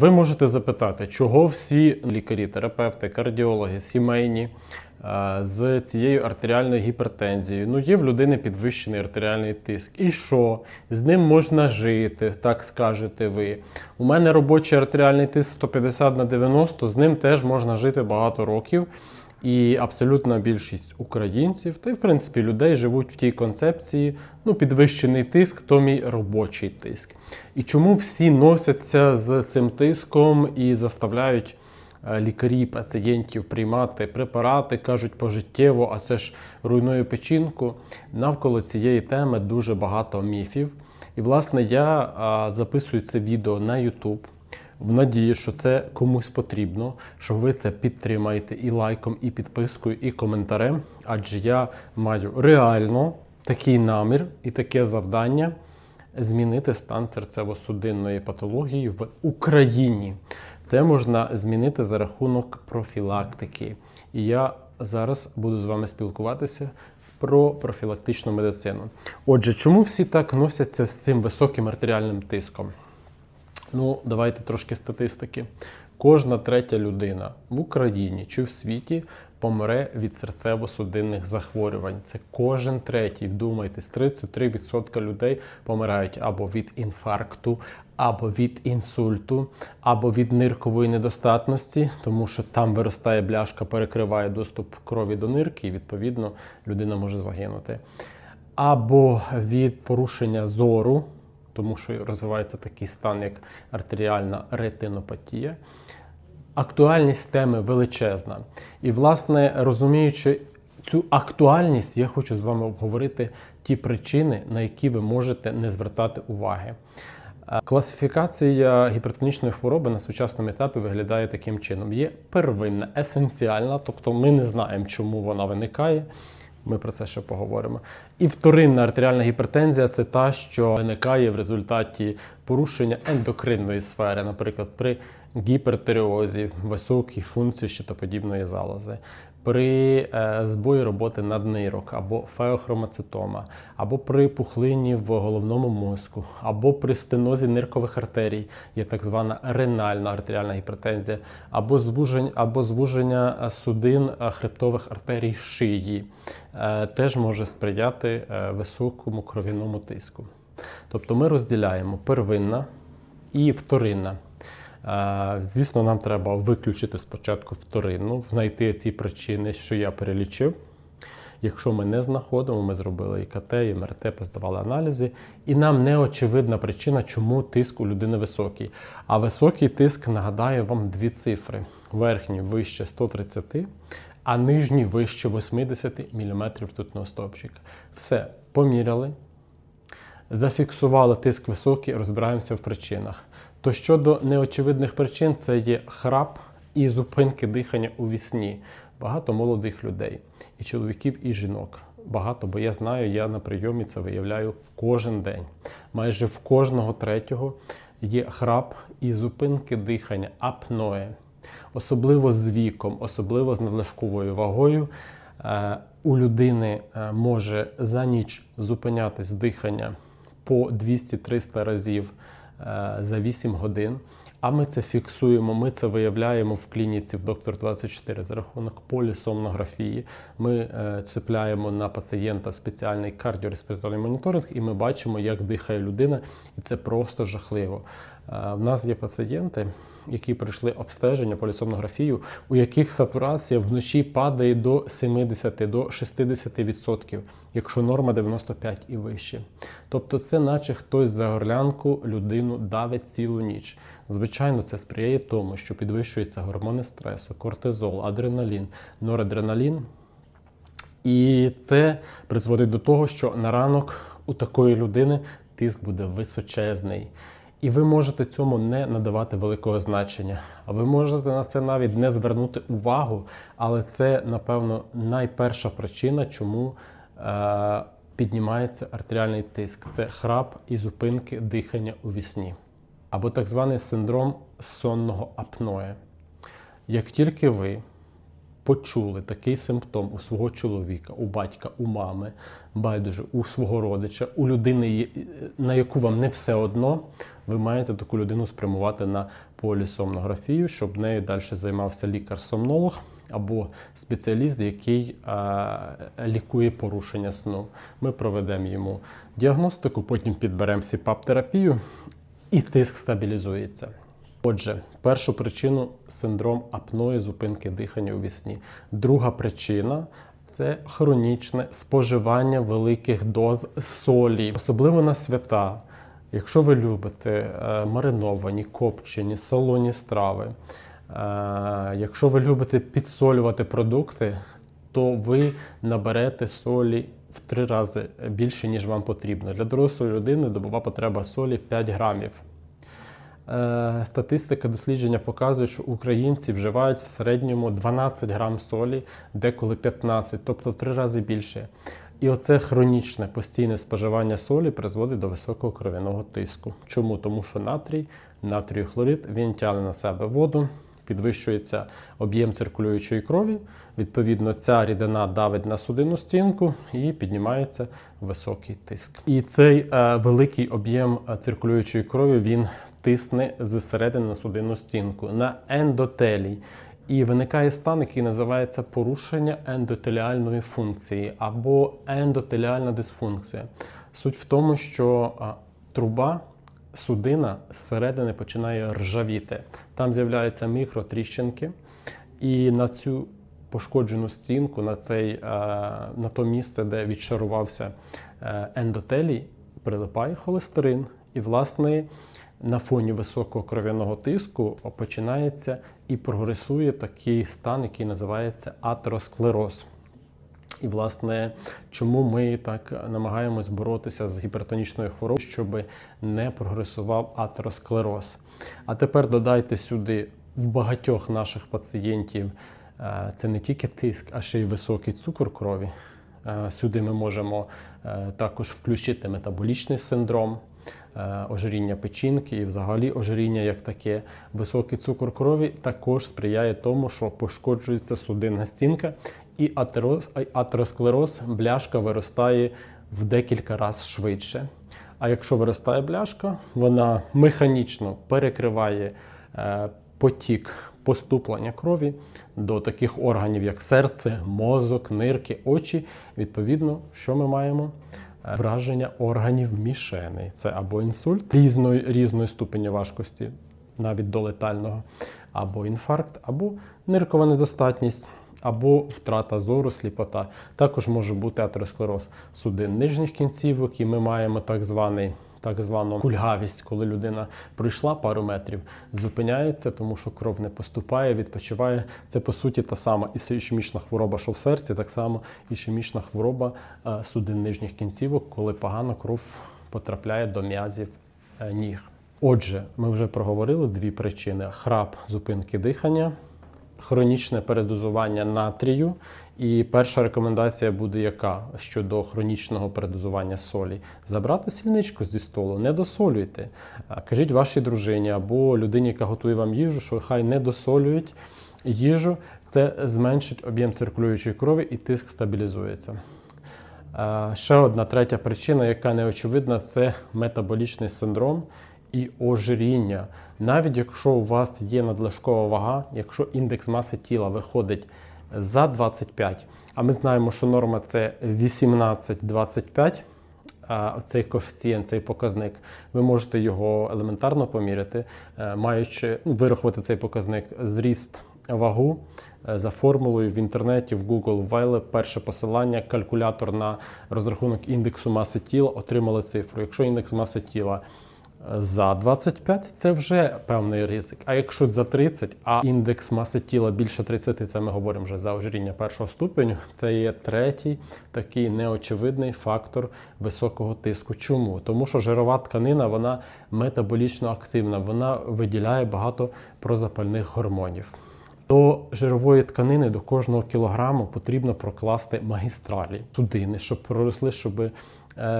Ви можете запитати, чого всі лікарі, терапевти, кардіологи, сімейні е, з цією артеріальною гіпертензією. Ну, є в людини підвищений артеріальний тиск. І що? З ним можна жити, так скажете ви. У мене робочий артеріальний тиск 150 на 90, з ним теж можна жити багато років. І абсолютна більшість українців, та й в принципі людей живуть в тій концепції, ну, підвищений тиск, то мій робочий тиск. І чому всі носяться з цим тиском і заставляють е, лікарі пацієнтів приймати препарати, кажуть пожиттєво, а це ж руйнує печінку. Навколо цієї теми дуже багато міфів. І, власне, я записую це відео на YouTube в надії, що це комусь потрібно, що ви це підтримаєте і лайком, і підпискою, і коментарем. Адже я маю реально такий намір і таке завдання змінити стан серцево-судинної патології в Україні. Це можна змінити за рахунок профілактики. І я зараз буду з вами спілкуватися про профілактичну медицину. Отже, чому всі так носяться з цим високим артеріальним тиском? Ну, давайте трошки статистики. Кожна третя людина в Україні чи в світі помре від серцево-судинних захворювань. Це кожен третій. Вдумайтесь, 33% людей помирають або від інфаркту, або від інсульту, або від ниркової недостатності, тому що там виростає бляшка, перекриває доступ крові до нирки, і відповідно людина може загинути. Або від порушення зору тому що розвивається такий стан, як артеріальна ретинопатія. Актуальність теми величезна. І, власне, розуміючи цю актуальність, я хочу з вами обговорити ті причини, на які ви можете не звертати уваги. Е, Класифікація гіпертонічної хвороби на сучасному етапі виглядає таким чином: є первинна, есенціальна, тобто ми не знаємо, чому вона виникає. Ми про це ще поговоримо. І вторинна артеріальна гіпертензія це та, що виникає в результаті порушення ендокринної сфери, наприклад, при гіпертиреозі, високій функції щитоподібної залози, при е, збої роботи наднирок, або феохромоцитома, або при пухлині в головному мозку, або при стенозі ниркових артерій, є так звана ренальна артеріальна гіпертензія, або звуження, або звуження судин е, хребтових артерій шиї, е, теж може сприяти е, високому кров'яному тиску. Тобто ми розділяємо первинна і вторинна. Звісно, нам треба виключити спочатку вторинну, знайти ці причини, що я перелічив. Якщо ми не знаходимо, ми зробили ІКТ, МРТ, поздавали аналізи, і нам не очевидна причина, чому тиск у людини високий. А високий тиск нагадаю вам дві цифри: верхній вище 130, а нижній вище 80 мм ртутного стовпчика. Все, поміряли, зафіксували тиск високий, розбираємося в причинах. То щодо неочевидних причин, це є храп і зупинки дихання у вісні. Багато молодих людей, і чоловіків, і жінок. Багато, бо я знаю, я на прийомі це виявляю в кожен день. Майже в кожного третього є храп і зупинки дихання, апноє. Особливо з віком, особливо з надлишковою вагою. Е, У людини е, може за ніч зупинятись дихання по 200-300 разів за 8 годин. А ми це фіксуємо, ми це виявляємо в клініці в доктор 24 за рахунок полісомнографії. Ми е, цепляємо на пацієнта спеціальний кардіореспіраторний моніторинг, і ми бачимо, як дихає людина, і це просто жахливо. Е, в нас є пацієнти, які пройшли обстеження полісомнографію, у яких сатурація вночі падає до 70 до 60%, якщо норма 95 і вище. Тобто, це наче хтось за горлянку людину давить цілу ніч. Звичайно, це сприяє тому, що підвищуються гормони стресу, кортизол, адреналін, норадреналін. І це призводить до того, що на ранок у такої людини тиск буде височезний. І ви можете цьому не надавати великого значення. А ви можете на це навіть не звернути увагу, але це, напевно, найперша причина, чому е, піднімається артеріальний тиск. Це храп і зупинки дихання у вісні. Або так званий синдром сонного апноє. Як тільки ви почули такий симптом у свого чоловіка, у батька, у мами, байдуже, у свого родича, у людини, на яку вам не все одно, ви маєте таку людину спрямувати на полісомнографію, щоб нею далі займався лікар-сомнолог або спеціаліст, який е, лікує порушення сну. Ми проведемо йому діагностику, потім підберемо СІПАП-терапію і тиск стабілізується. Отже, першу причину синдром апної зупинки дихання у вісні. Друга причина це хронічне споживання великих доз солі, особливо на свята. Якщо ви любите е, мариновані, копчені, солоні страви, е, якщо ви любите підсолювати продукти, то ви наберете солі в три рази більше, ніж вам потрібно. Для дорослої людини добова потреба солі 5 грамів. Е, Статистика дослідження показує, що українці вживають в середньому 12 грам солі, деколи 15, тобто в три рази більше. І оце хронічне постійне споживання солі призводить до високого кров'яного тиску. Чому? Тому що натрій, натрію хлорид, він тягне на себе воду, підвищується об'єм циркулюючої крові. Відповідно, ця рідина давить на судинну стінку і піднімається високий тиск. І цей е, великий об'єм е, циркулюючої крові він тисне зсередини на судинну стінку, на ендотелій. І виникає стан, який називається порушення ендотеліальної функції або ендотеліальна дисфункція. Суть в тому, що труба, судина зсередини починає ржавіти. Там з'являються мікротріщинки, і на цю пошкоджену стінку, на, цей, на то місце, де відшарувався е, ендотелій, прилипає холестерин. І, власне, на фоні високого кров'яного тиску починається і прогресує такий стан, який називається атеросклероз. І, власне, чому ми так намагаємось боротися з гіпертонічною хворобою, щоб не прогресував атеросклероз. А тепер додайте сюди в багатьох наших пацієнтів е, це не тільки тиск, а ще й високий цукор крові. Е, Сюди ми можемо е, також включити метаболічний синдром, е, ожиріння печінки і взагалі ожиріння як таке. Високий цукор крові також сприяє тому, що пошкоджується судинна стінка, і атеросклероз, бляшка виростає в декілька разів швидше. А якщо виростає бляшка, вона механічно перекриває потік поступлення крові до таких органів, як серце, мозок, нирки, очі. Відповідно, що ми маємо? Е, Враження органів мішени. Це або інсульт різної, різної ступені важкості, навіть до летального, або інфаркт, або ниркова недостатність, або втрата зору, сліпота. Також може бути атеросклероз судин нижніх кінцівок, і ми маємо так званий. Так звану кульгавість, коли людина пройшла пару метрів, зупиняється, тому що кров не поступає, відпочиває. Це по суті та сама ішемічна хвороба, що в серці, так само ішемічна хвороба е, судин нижніх кінцівок, коли погано кров потрапляє до м'язів е, ніг. Отже, ми вже проговорили дві причини: храп зупинки дихання, хронічне передозування натрію. І перша рекомендація буде яка щодо хронічного передозування солі: забрати сільничку зі столу, не досолюйте. Кажіть вашій дружині або людині, яка готує вам їжу, що хай не досолюють їжу. Це зменшить об'єм циркулюючої крові і тиск стабілізується. Ще одна третя причина, яка не очевидна, це метаболічний синдром і ожиріння. Навіть якщо у вас є надлишкова вага, якщо індекс маси тіла виходить за 25, а ми знаємо, що норма це 18-25, цей коефіцієнт, цей показник, ви можете його елементарно поміряти, е, маючи ну, вирахувати цей показник зріст вагу е, за формулою в інтернеті, в Google ввели перше посилання, калькулятор на розрахунок індексу маси тіла, отримали цифру. Якщо індекс маси тіла за 25, це вже певний ризик. А якщо за 30, а індекс маси тіла більше 30, це ми говоримо вже за ожиріння першого ступеню, це є третій такий неочевидний фактор високого тиску. Чому? Тому що жирова тканина вона метаболічно активна, вона виділяє багато прозапальних гормонів. До жирової тканини до кожного кілограму потрібно прокласти магістралі судини, щоб проросли, щоб е,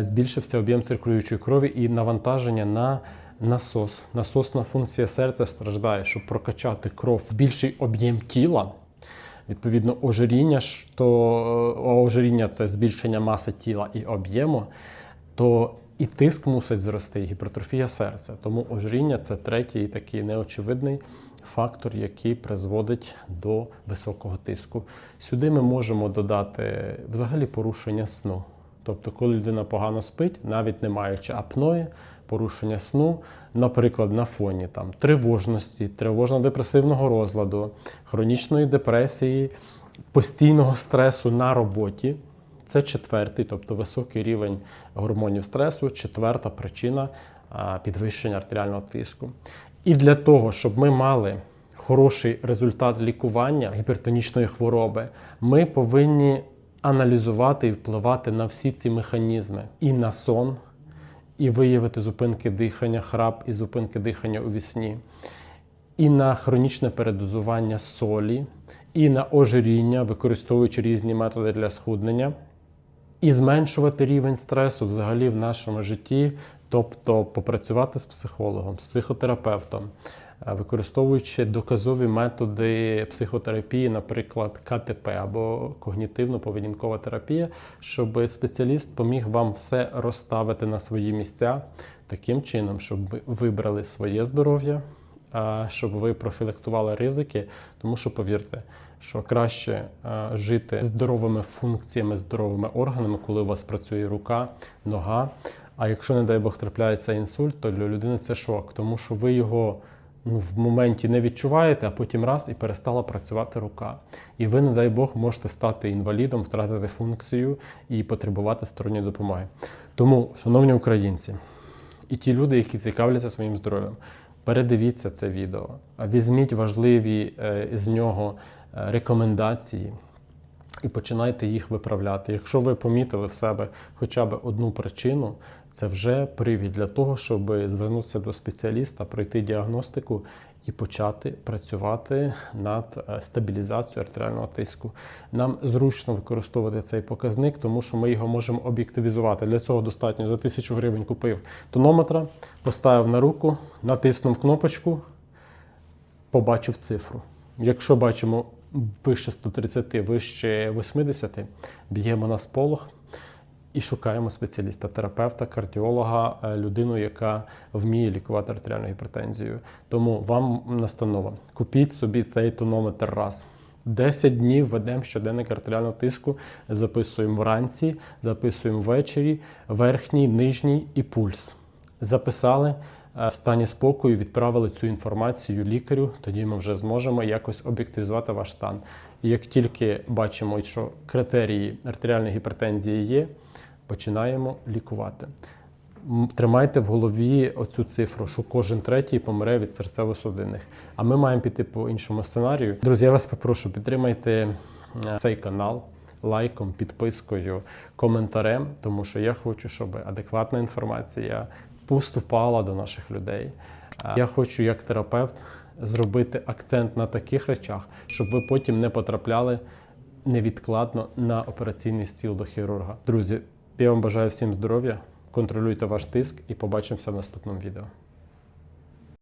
збільшився об'єм циркулюючої крові і навантаження на насос. Насосна функція серця страждає, щоб прокачати кров в більший об'єм тіла. відповідно ожиріння, то е, ожиріння це збільшення маси тіла і об'єму, то і тиск мусить зрости, і гіпертрофія серця. Тому ожиріння це третій такий неочевидний фактор, який призводить до високого тиску. Сюди ми можемо додати взагалі порушення сну. Тобто, коли людина погано спить, навіть не маючи апної, порушення сну, наприклад, на фоні там, тривожності, тривожно-депресивного розладу, хронічної депресії, постійного стресу на роботі. Це четвертий, тобто високий рівень гормонів стресу, четверта причина підвищення артеріального тиску. І для того, щоб ми мали хороший результат лікування гіпертонічної хвороби, ми повинні аналізувати і впливати на всі ці механізми. І на сон, і виявити зупинки дихання, храп і зупинки дихання у вісні, і на хронічне передозування солі, і на ожиріння, використовуючи різні методи для схуднення, і зменшувати рівень стресу взагалі в нашому житті, тобто попрацювати з психологом, з психотерапевтом, е, використовуючи доказові методи психотерапії, наприклад, КТП або когнітивно-поведінкова терапія, щоб спеціаліст поміг вам все розставити на свої місця таким чином, щоб ви вибрали своє здоров'я, щоб ви профілактували ризики, тому що повірте, що краще жити здоровими функціями, здоровими органами, коли у вас працює рука, нога. А якщо, не дай Бог, трапляється інсульт, то для людини це шок, тому що ви його ну, в моменті не відчуваєте, а потім раз і перестала працювати рука. І ви, не дай Бог, можете стати інвалідом, втратити функцію і потребувати сторонньої допомоги. Тому, шановні українці, і ті люди, які цікавляться своїм здоров'ям, передивіться це відео, візьміть важливі е, з нього е, рекомендації і починайте їх виправляти. Якщо ви помітили в себе хоча б одну причину, це вже привід для того, щоб звернутися до спеціаліста, пройти діагностику і почати працювати над е, стабілізацією артеріального тиску. Нам зручно використовувати цей показник, тому що ми його можемо об'єктивізувати. Для цього достатньо за тисячу гривень купив тонометра, поставив на руку, натиснув кнопочку, побачив цифру. Якщо бачимо вище 130, вище 80, б'ємо на сполох і шукаємо спеціаліста, терапевта, кардіолога, е, людину, яка вміє лікувати артеріальну гіпертензію. Тому вам настанова: купіть собі цей тонометр раз. 10 днів ведемо щоденник артеріального тиску, записуємо вранці, записуємо ввечері, верхній, нижній і пульс. Записали в стані спокою, відправили цю інформацію лікарю. Тоді ми вже зможемо якось об'єктивізувати ваш стан. І як тільки бачимо, що критерії артеріальної гіпертензії є, починаємо лікувати. Тримайте в голові оцю цифру, що кожен третій помре від серцево-судинних. А ми маємо піти по іншому сценарію. Друзі, я вас попрошу, підтримайте е, цей канал лайком, підпискою, коментарем, тому що я хочу, щоб адекватна інформація поступала до наших людей. Я хочу, як терапевт, зробити акцент на таких речах, щоб ви потім не потрапляли невідкладно на операційний стіл до хірурга. Друзі, я вам бажаю всім здоров'я, контролюйте ваш тиск і побачимося в наступному відео.